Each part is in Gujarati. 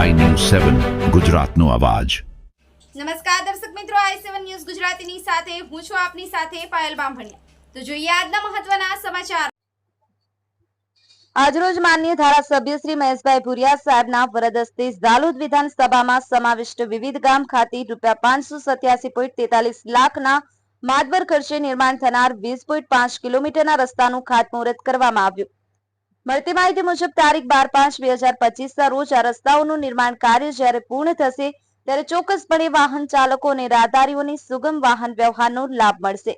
સેવન ગુજરાતનો અવાજ. નમસ્કાર દર્શક મિત્રો આઈ સેવન ન્યૂઝ ગુજરાતીની સાથે હું છું આપની સાથે પાયલ બામભણિયા. તો જોઈએ આજના મહત્વના સમાચાર. આજરોજ માન્ય ધારાસભ્ય શ્રી મહેશભાઈ ભુરિયા સાહેબના વરદસ્તે ઝાલોદ વિધાનસભામાં સમાવિષ્ટ વિવિધ ગામ ખાતે રૂપિયા પાંચસો સત્યાસી પોઈન્ટ તેતાલીસ લાખના માદવર ખર્ચે નિર્માણ થનાર વીસ પોઈન્ટ પાંચ કિલોમીટરના રસ્તાનું ખાતમુહૂર્ત કરવામાં આવ્યું. મળતી માહિતી મુજબ, તારીખ બાર પાંચ બે હજાર પચીસના રોજ આ રસ્તાઓનું નિર્માણ કાર્ય જ્યારે પૂર્ણ થશે, ત્યારે ચોક્કસપણે વાહન ચાલકો અને રાહદારીઓને સુગમ વાહન વ્યવહારનો લાભ મળશે.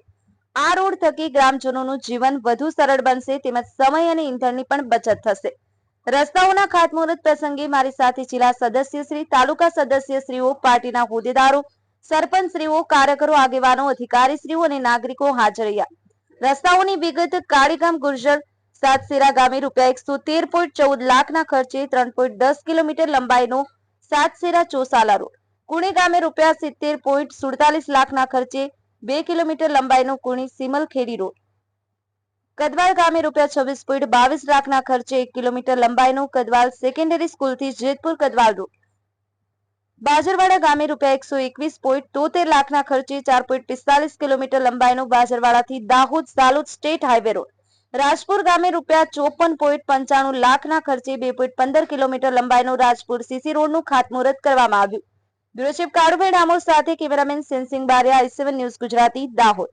આ રોડ થકી ગ્રામજનોનું જીવન વધુ સરળ બનશે, તેમજ સમય અને ઈંધણની પણ બચત થશે. રસ્તાઓના ખાતમુહૂર્ત પ્રસંગે મારી સાથે જિલ્લા સદસ્યશ્રી તાલુકા સદસ્યશ્રીઓ પાર્ટીના હોદ્દેદારો, સરપંચશ્રીઓ કાર્યકરો આગેવાનો, અધિકારીશ્રીઓ અને નાગરિકો હાજર રહ્યા. રસ્તાઓની વિગત કાળીગામ ગુર્જર સાતસેરા ગામે રૂપિયા એકસો તેર પોઈન્ટ ચૌદ લાખના ખર્ચે ત્રણ પોઈન્ટ દસ કિલોમીટર લંબાઈનો સાતસેરા ચોસાલા રોડ. કુણી ગામે રૂપિયા સિત્તેર પોઈન્ટ સુડતાલીસ લાખના ખર્ચે બે કિલોમીટર લંબાઈનો કુણી સિમલખેડી રોડ. કદવાલ ગામે રૂપિયા છવ્વીસ પોઈન્ટ બાવીસ લાખના ખર્ચે એક કિલોમીટર લંબાઈનું કદવાલ સેકન્ડરી સ્કૂલથી જેતપુર કદવાલ રોડ. બાજરવાડા ગામે રૂપિયા એકસો એકવીસ પોઈન્ટ તોતેર લાખના ખર્ચે ચાર પોઈન્ટ પિસ્તાલીસ કિલોમીટર લંબાઈનો બાજરવાડાથી Dahod Salod state highway road. Rajpur ગામે રૂપિયા ચોપન પોઈન્ટ પંચાણું લાખના ખર્ચે બે પોઈન્ટ પંદર કિલોમીટર લંબાઈનું રાજપુર સીસી રોડનું ખાતમુહૂર્ત કરવામાં આવ્યું. બ્યુરો ચીફ કાળુભાઈ ડામોર સાથે cameraman sensing Baria, I news Gujarati, Dahod.